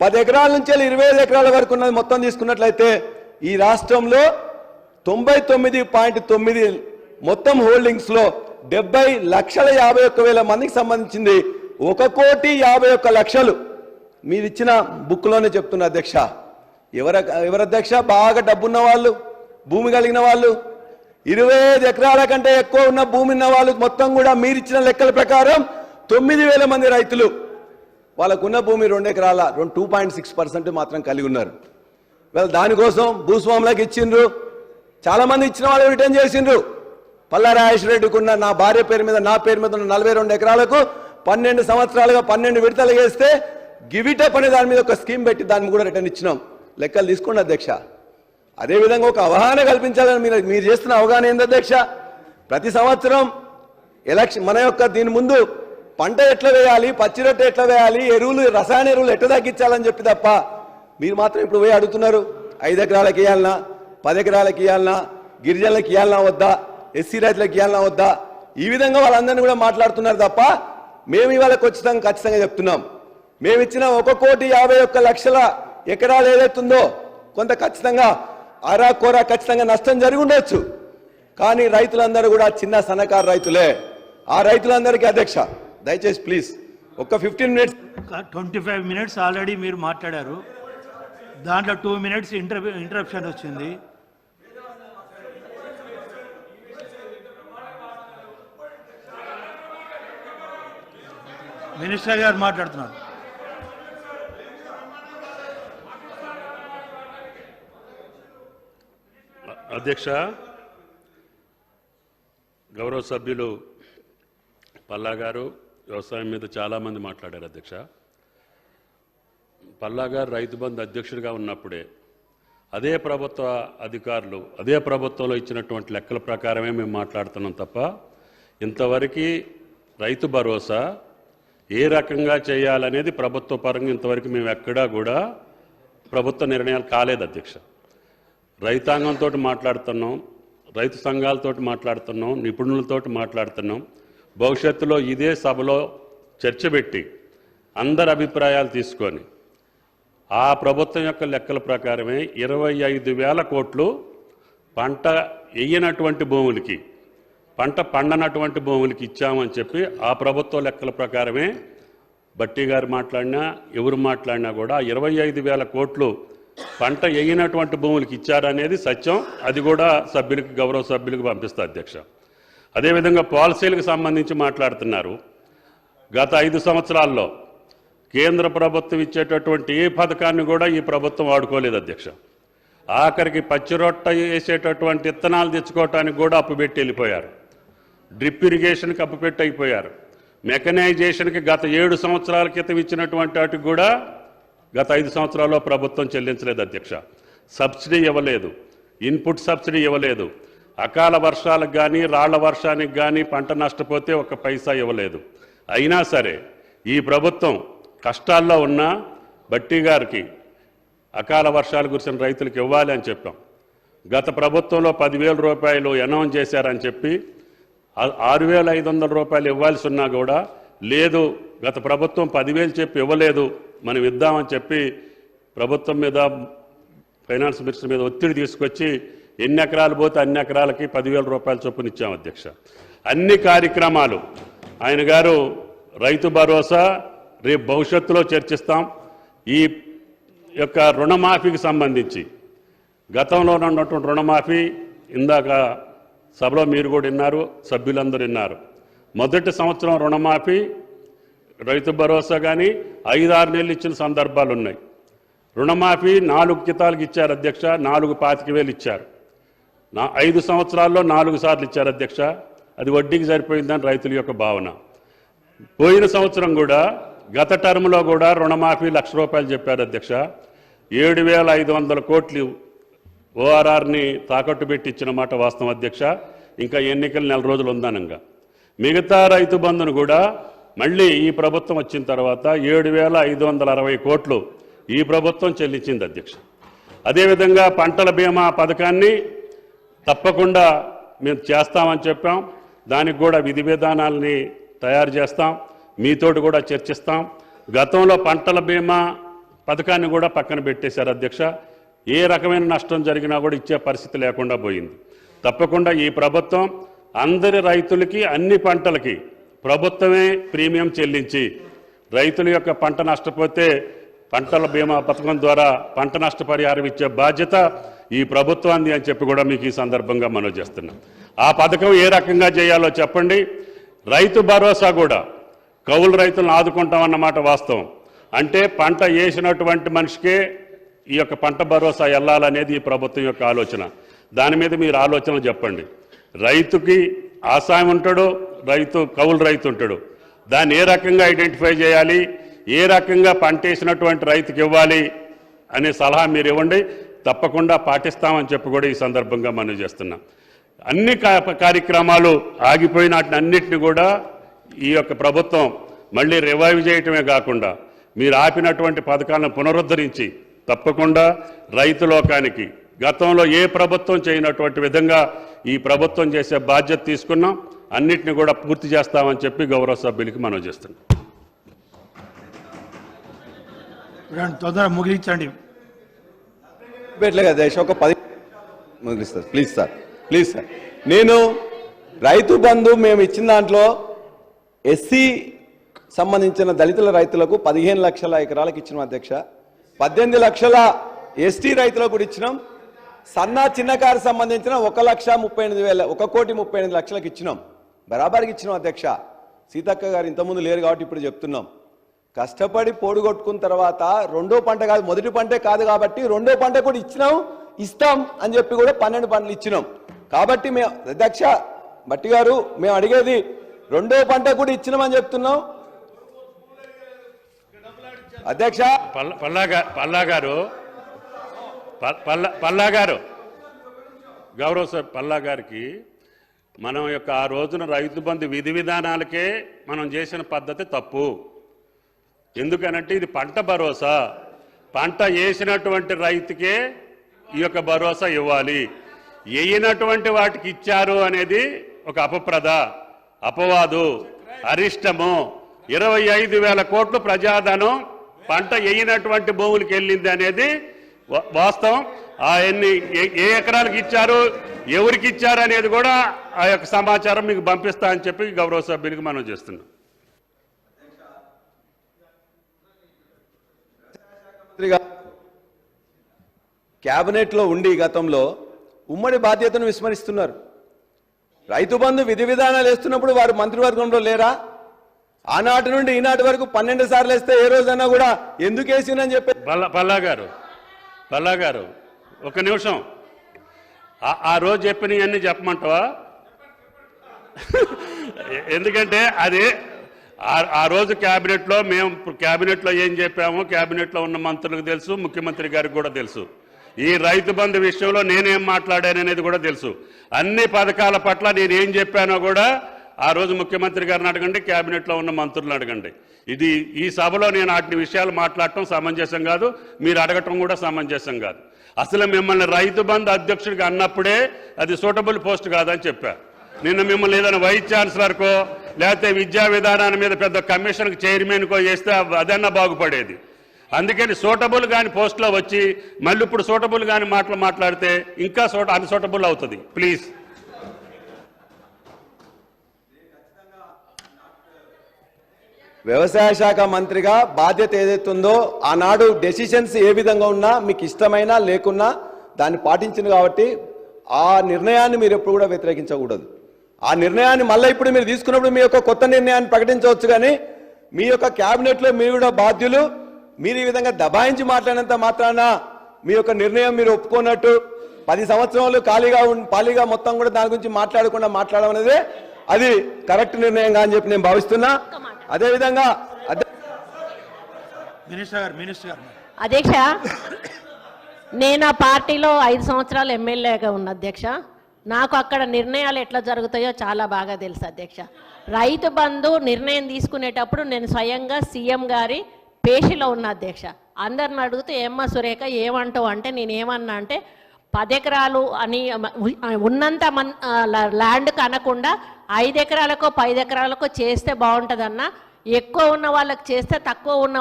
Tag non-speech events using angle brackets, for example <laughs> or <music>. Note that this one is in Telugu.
పది ఎకరాల నుంచి వెళ్ళి ఇరవై ఐదు ఎకరాల వరకు ఉన్నది మొత్తం తీసుకున్నట్లయితే ఈ రాష్ట్రంలో తొంభై తొమ్మిది పాయింట్ తొమ్మిది మొత్తం హోల్డింగ్స్లో డెబ్బై లక్షల యాభై ఒక్క వేల మందికి సంబంధించింది ఒక కోటి యాభై ఒక్క లక్షలు మీరు ఇచ్చిన బుక్లోనే చెప్తున్న అధ్యక్ష. ఎవర ఎవరు అధ్యక్ష? బాగా డబ్బున్న వాళ్ళు భూమి కలిగిన వాళ్ళు. ఇరవై ఐదు ఎకరాల కంటే ఎక్కువ ఉన్న భూమి ఉన్న వాళ్ళు మొత్తం కూడా మీరు ఇచ్చిన లెక్కల ప్రకారం తొమ్మిది వేల మంది రైతులు వాళ్ళకున్న భూమి రెండు ఎకరాల రెండు టూ పాయింట్ సిక్స్ పర్సెంట్ మాత్రం కలిగి ఉన్నారు. వీళ్ళు దానికోసం భూస్వాములకు ఇచ్చిండ్రు. చాలామంది ఇచ్చిన వాళ్ళు రిటర్న్ చేసిండ్రు. పల్లా రెడ్డికి ఉన్న నా భార్య పేరు మీద నా పేరు మీద ఉన్న నలభై రెండు ఎకరాలకు పన్నెండు సంవత్సరాలుగా పన్నెండు విడతలు వేస్తే గివిటప్ అనే దాని మీద ఒక స్కీమ్ పెట్టి దాన్ని కూడా రిటర్న్ ఇచ్చినాం. లెక్కలు తీసుకోండి అధ్యక్ష. అదేవిధంగా ఒక అవగాహన కల్పించాలని మీరు మీరు చేస్తున్న అవగాహన ఏంది అధ్యక్ష? ప్రతి సంవత్సరం ఎలక్షన్ మన యొక్క దీని ముందు పంట ఎట్లా వేయాలి పచ్చి రొట్టె ఎట్లా వేయాలి ఎరువులు రసాయన ఎరువులు ఎట్లా తగ్గించాలని చెప్పి తప్ప మీరు మాత్రం ఇప్పుడు పోయి అడుగుతున్నారు. ఐదు ఎకరాలకు ఇవ్వాలనా పది ఎకరాలకు ఇవ్వాలనా గిరిజనులకు ఇవ్వాలనా వద్దా ఎస్సీ రైతులకు ఇవ్వాలనా వద్దా? ఈ విధంగా వాళ్ళందరినీ కూడా మాట్లాడుతున్నారు తప్ప మేము ఇవాళ ఖచ్చితంగా ఖచ్చితంగా చెప్తున్నాం. మేము ఇచ్చిన ఒక కోటి యాభై ఒక్క లక్షల ఎకరాలు ఏదైతుందో కొంత ఖచ్చితంగా అరా కోరా ఖచ్చితంగా నష్టం జరిగి ఉండొచ్చు. కానీ రైతులందరూ కూడా చిన్న సన్నకారు రైతులే. ఆ రైతులందరికీ అధ్యక్ష దయచేసి ప్లీజ్ ఒక్క fifteen minutes twenty five minutes already మీరు మాట్లాడారు. దాంట్లో టూ మినిట్స్ ఇంటర్ ఇంటరప్షన్ వచ్చింది. మినిస్టర్ గారు మాట్లాడుతున్నారు. అధ్యక్ష గౌరవ సభ్యులు పల్లా గారు వ్యవసాయం మీద చాలామంది మాట్లాడారు అధ్యక్ష. పల్లాగారు రైతు బంధు అధ్యక్షుడిగా ఉన్నప్పుడే అదే ప్రభుత్వ అధికారులు అదే ప్రభుత్వంలో ఇచ్చినటువంటి లెక్కల ప్రకారమే మేము మాట్లాడుతున్నాం తప్ప ఇంతవరకు రైతు భరోసా ఏ రకంగా చేయాలనేది ప్రభుత్వ పరంగా ఇంతవరకు మేము ఎక్కడా కూడా ప్రభుత్వ నిర్ణయాలు కాలేదు అధ్యక్ష. రైతాంగంతో మాట్లాడుతున్నాం రైతు సంఘాలతో మాట్లాడుతున్నాం నిపుణులతో మాట్లాడుతున్నాం. భవిష్యత్తులో ఇదే సభలో చర్చ పెట్టి అందరి అభిప్రాయాలు తీసుకొని ఆ ప్రభుత్వం యొక్క లెక్కల ప్రకారమే ఇరవై ఐదు వేల కోట్లు పంట వేయనటువంటి భూములకి పంట పండనటువంటి భూములకి ఇచ్చామని చెప్పి ఆ ప్రభుత్వ లెక్కల ప్రకారమే బట్టి గారు మాట్లాడినా ఎవరు మాట్లాడినా కూడా ఇరవై ఐదు వేల కోట్లు పంట వేయనటువంటి భూములకి ఇచ్చారనేది సత్యం. అది కూడా సభ్యులకి గౌరవ సభ్యులకు పంపిస్తా అధ్యక్ష. అదేవిధంగా పాలసీలకు సంబంధించి మాట్లాడుతున్నారు. గత ఐదు సంవత్సరాల్లో కేంద్ర ప్రభుత్వం ఇచ్చేటటువంటి ఏ పథకాన్ని కూడా ఈ ప్రభుత్వం వాడుకోలేదు అధ్యక్ష. ఆఖరికి పచ్చిరొట్ట వేసేటటువంటి విత్తనాలు తెచ్చుకోవటానికి కూడా అప్పు పెట్టి వెళ్ళిపోయారు. డ్రిప్ ఇరిగేషన్కి అప్పు పెట్టి అయిపోయారు. మెకనైజేషన్కి గత ఏడు సంవత్సరాల క్రితం ఇచ్చినటువంటి వాటికి కూడా గత ఐదు సంవత్సరాల్లో ప్రభుత్వం చెల్లించలేదు అధ్యక్ష. సబ్సిడీ ఇవ్వలేదు. ఇన్పుట్ సబ్సిడీ ఇవ్వలేదు. అకాల వర్షాలకు కానీ రాళ్ళ వర్షానికి కానీ పంట నష్టపోతే ఒక పైసా ఇవ్వలేదు. అయినా సరే ఈ ప్రభుత్వం కష్టాల్లో ఉన్న బట్టి గారికి అకాల వర్షాలు కురిసిన రైతులకు ఇవ్వాలి అని చెప్పాం. గత ప్రభుత్వంలో పదివేల రూపాయలు అనౌన్స్ చేశారని చెప్పి ఆరు వేల ఐదు వందల రూపాయలు ఇవ్వాల్సి ఉన్నా కూడా లేదు గత ప్రభుత్వం పదివేలు చెప్పి ఇవ్వలేదు మనం ఇద్దామని చెప్పి ప్రభుత్వం మీద ఫైనాన్స్ మినిస్టర్ మీద ఒత్తిడి తీసుకొచ్చి ఎన్ని ఎకరాలు పోతే అన్ని ఎకరాలకి పదివేల రూపాయల చొప్పున ఇచ్చాం అధ్యక్ష. అన్ని కార్యక్రమాలు. ఆయన గారు రైతు భరోసా రేపు భవిష్యత్తులో చర్చిస్తాం. ఈ యొక్క రుణమాఫీకి సంబంధించి. గతంలో ఉన్నటువంటి రుణమాఫీ ఇందాక సభలో మీరు కూడా విన్నారు సభ్యులందరూ విన్నారు. మొదటి సంవత్సరం రుణమాఫీ రైతు భరోసా కానీ ఐదారు నెలలు ఇచ్చిన సందర్భాలు ఉన్నాయి. రుణమాఫీ నాలుగు కితాలకు ఇచ్చారు అధ్యక్ష నాలుగు పాతిక వేలు ఇచ్చారు. నా ఐదు సంవత్సరాల్లో నాలుగు సార్లు ఇచ్చారు అధ్యక్ష. అది వడ్డీకి సరిపోయిందని రైతుల యొక్క భావన. పోయిన సంవత్సరం కూడా గత టర్మ్లో కూడా రుణమాఫీ లక్ష రూపాయలు చెప్పారు అధ్యక్ష. ఏడు వేల ఐదు వందల కోట్లు ఓఆర్ఆర్ని తాకట్టు పెట్టి ఇచ్చిన మాట వాస్తవం అధ్యక్ష. ఇంకా ఎన్నికలు నెల రోజులు ఉందనంగా. మిగతా రైతు బంధును కూడా మళ్ళీ ఈ ప్రభుత్వం వచ్చిన తర్వాత ఏడు వేల ఐదు వందల అరవై కోట్లు ఈ ప్రభుత్వం చెల్లించింది అధ్యక్ష. అదేవిధంగా పంటల బీమా పథకాన్ని తప్పకుండా మేము చేస్తామని చెప్పాం. దానికి కూడా విధి విధానాలని తయారు చేస్తాం. మీతోటి కూడా చర్చిస్తాం. గతంలో పంటల బీమా పథకాన్ని కూడా పక్కన పెట్టేశారు అధ్యక్ష. ఏ రకమైన నష్టం జరిగినా కూడా ఇచ్చే పరిస్థితి లేకుండా పోయింది. తప్పకుండా ఈ ప్రభుత్వం అందరి రైతులకి అన్ని పంటలకి ప్రభుత్వమే ప్రీమియం చెల్లించి రైతుల యొక్క పంట నష్టపోతే పంటల బీమా పథకం ద్వారా పంట నష్టపరిహారం ఇచ్చే బాధ్యత ఈ ప్రభుత్వాన్ని అని చెప్పి కూడా మీకు ఈ సందర్భంగా మనం చేస్తున్నాం. ఆ పథకం ఏ రకంగా చేయాలో చెప్పండి. రైతు భరోసా కూడా కౌలు రైతులను ఆదుకుంటామన్నమాట వాస్తవం. అంటే పంట వేసినటువంటి మనిషికే ఈ యొక్క పంట భరోసా వెళ్ళాలనేది ఈ ప్రభుత్వం యొక్క ఆలోచన. దాని మీద మీరు ఆలోచనలు చెప్పండి. రైతుకి ఆసాయం ఉంటాడు రైతు కౌలు రైతు ఉంటాడు. దాన్ని ఏ రకంగా ఐడెంటిఫై చేయాలి? ఏ రకంగా పంట వేసినటువంటి రైతుకి ఇవ్వాలి? అనే సలహా మీరు ఇవ్వండి. తప్పకుండా పాటిస్తామని చెప్పి కూడా ఈ సందర్భంగా మనం చేస్తున్నాం. అన్ని కార్యక్రమాలు ఆగిపోయిన వాటిని అన్నిటిని కూడా ఈ యొక్క ప్రభుత్వం మళ్ళీ రివైవ్ చేయటమే కాకుండా మీరు ఆపినటువంటి పథకాలను పునరుద్ధరించి తప్పకుండా రైతు లోకానికి గతంలో ఏ ప్రభుత్వం చేయనటువంటి విధంగా ఈ ప్రభుత్వం చేసే బాధ్యత తీసుకున్నాం అన్నిటిని కూడా పూర్తి చేస్తామని చెప్పి గౌరవ సభ్యులకి మనం చేస్తున్నాం. తొందరగా ముగించండి. పెట్టలేదు దేశం ఒక పది sir please sir please sir నేను రైతు బంధు మేము ఇచ్చిన దాంట్లో ఎస్సీ సంబంధించిన దళితుల రైతులకు పదిహేను లక్షల ఎకరాలకు ఇచ్చిన అధ్యక్ష. పద్దెనిమిది లక్షల ఎస్టీ రైతులకు కూడా ఇచ్చినాం. సన్న చిన్నకారు సంబంధించిన ఒక లక్ష ముప్పై ఎనిమిది వేల ఒక కోటి ముప్పై ఎనిమిది లక్షలకు ఇచ్చినాం. బరాబర్కి ఇచ్చినాం అధ్యక్ష. సీతక్క గారు ఇంతకుముందు లేరు కాబట్టి ఇప్పుడు చెప్తున్నాం. కష్టపడి పోడుగొట్టుకున్న తర్వాత రెండో పంట కాదు మొదటి పంటే కాదు కాబట్టి రెండో పంట కూడా ఇచ్చినాం ఇస్తాం అని చెప్పి కూడా పన్నెండు పంటలు ఇచ్చినాం. కాబట్టి మేము అధ్యక్ష భట్టి గారు మేము అడిగేది రెండో పంట కూడా ఇచ్చినామని చెప్తున్నాం. అధ్యక్ష. పల్ల పల్లా పల్లా గారు. ప- పల్ల పల్లా గారు. గౌరవ సార్ పల్లా గారికి మనం యొక్క ఆ రోజున రైతు బంధు విధి విధానాలకే మనం చేసిన పద్ధతి తప్పు. ఎందుకనంటే ఇది పంట భరోసా. పంట వేసినటువంటి రైతుకే ఈ యొక్క భరోసా ఇవ్వాలి. వేయనటువంటి వాటికి ఇచ్చారు అనేది ఒక అపప్రద అపవాదు అరిష్టము. ఇరవై ఐదు వేల కోట్లు ప్రజాధనం పంట వేయనటువంటి భూములకి వెళ్ళింది అనేది వాస్తవం. ఆయన్ని ఏ- ఏ ఎకరాలకు ఇచ్చారు ఎవరికి ఇచ్చారు అనేది కూడా ఆ యొక్క సమాచారం మీకు పంపిస్తా అని చెప్పి గౌరవ సభ్యునికి మనం చేస్తున్నాం. మంత్రిగా క్యాబినెట్లో ఉండి గతంలో ఉమ్మడి బాధ్యతను విస్మరిస్తున్నారు. రైతు బంధు విధి విధానాలు వేస్తున్నప్పుడు వారు మంత్రివర్గంలో లేరా? ఆనాటి నుండి ఈనాటి వరకు పన్నెండు సార్లు వేస్తే ఏ రోజైనా కూడా ఎందుకు వేసిందని చెప్పి పల్లా పల్లా గారు పల్లా గారు ఒక నిమిషం. ఆ- ఆ రోజు చెప్పినవన్నీ చెప్పమంటావా? <laughs> ఎందుకంటే అది ఆ- రోజు క్యాబినెట్లో మేము క్యాబినెట్లో ఏం చెప్పామో క్యాబినెట్లో ఉన్న మంత్రులకు తెలుసు ముఖ్యమంత్రి గారికి కూడా తెలుసు. ఈ రైతు బంధు విషయంలో నేనేం మాట్లాడాననేది కూడా తెలుసు. అన్ని పథకాల పట్ల నేను ఏం చెప్పానో కూడా ఆ రోజు ముఖ్యమంత్రి గారిని అడగండి క్యాబినెట్లో ఉన్న మంత్రులను అడగండి. ఇది ఈ సభలో నేను వాటి విషయాలు మాట్లాడటం సమంజసం కాదు మీరు అడగటం కూడా సమంజసం కాదు. అసలు మిమ్మల్ని రైతు బంధు అధ్యక్షుడిగా అన్నప్పుడే అది సూటబుల్ పోస్ట్ కాదని చెప్పా. నిన్న మిమ్మల్ని ఏదైనా వైస్ ఛాన్సలర్కో లేకపోతే విద్యా విధానాన్ని మీద పెద్ద కమిషన్కి చైర్మన్కో చేస్తే అదన్నా బాగుపడేది. అందుకని సూటబుల్ కాని పోస్ట్లో వచ్చి మళ్ళీ ఇప్పుడు సూటబుల్ కాని మాటలు మాట్లాడితే ఇంకా సూట అన్సూటబుల్ అవుతుంది. ప్లీజ్ వ్యవసాయ శాఖ మంత్రిగా బాధ్యత ఏదైతే ఉందో ఆనాడు డెసిషన్స్ ఏ విధంగా ఉన్నా మీకు ఇష్టమైనా లేకున్నా దాన్ని పాటించింది కాబట్టి ఆ నిర్ణయాన్ని మీరు ఎప్పుడు కూడా వ్యతిరేకించకూడదు. ఆ నిర్ణయాన్ని మళ్ళీ ఇప్పుడు మీరు తీసుకున్నప్పుడు మీ యొక్క కొత్త నిర్ణయాన్ని ప్రకటించవచ్చు కానీ మీ యొక్క క్యాబినెట్లో మీరు కూడా బాధ్యులు. మీరు ఈ విధంగా దబాయించి మాట్లాడినంత మాత్రాన మీ యొక్క నిర్ణయం మీరు ఒప్పుకున్నట్టు పది సంవత్సరాలు ఖాళీగా ఖాళీగా మొత్తం కూడా దాని గురించి మాట్లాడకుండా మాట్లాడడం అనేది అది కరెక్ట్ నిర్ణయంగా అని చెప్పి నేను భావిస్తున్నా. అదేవిధంగా అధ్య- మినిస్టర్ గారు మినిస్టర్ గారు. అధ్యక్ష నేను ఆ పార్టీలో ఐదు సంవత్సరాలు ఎమ్మెల్యేగా ఉన్న అధ్యక్ష. నాకు అక్కడ నిర్ణయాలు ఎట్లా జరుగుతాయో చాలా బాగా తెలుసు అధ్యక్ష. రైతు బంధు నిర్ణయం తీసుకునేటప్పుడు నేను స్వయంగా సీఎం గారి పేషిలో ఉన్న అధ్యక్ష. అందరిని అడుగుతూ ఏమ్మా సురేఖ ఏమంటావు? అంటే నేను ఏమన్నా అంటే పదెకరాలు అని ఉన్నంత మన్ ల- ల్యాండ్కి అనకుండా ఐదు ఎకరాలకో పది ఎకరాలకో చేస్తే బాగుంటుందన్న. ఎక్కువ ఉన్న వాళ్ళకి చేస్తే తక్కువ ఉన్న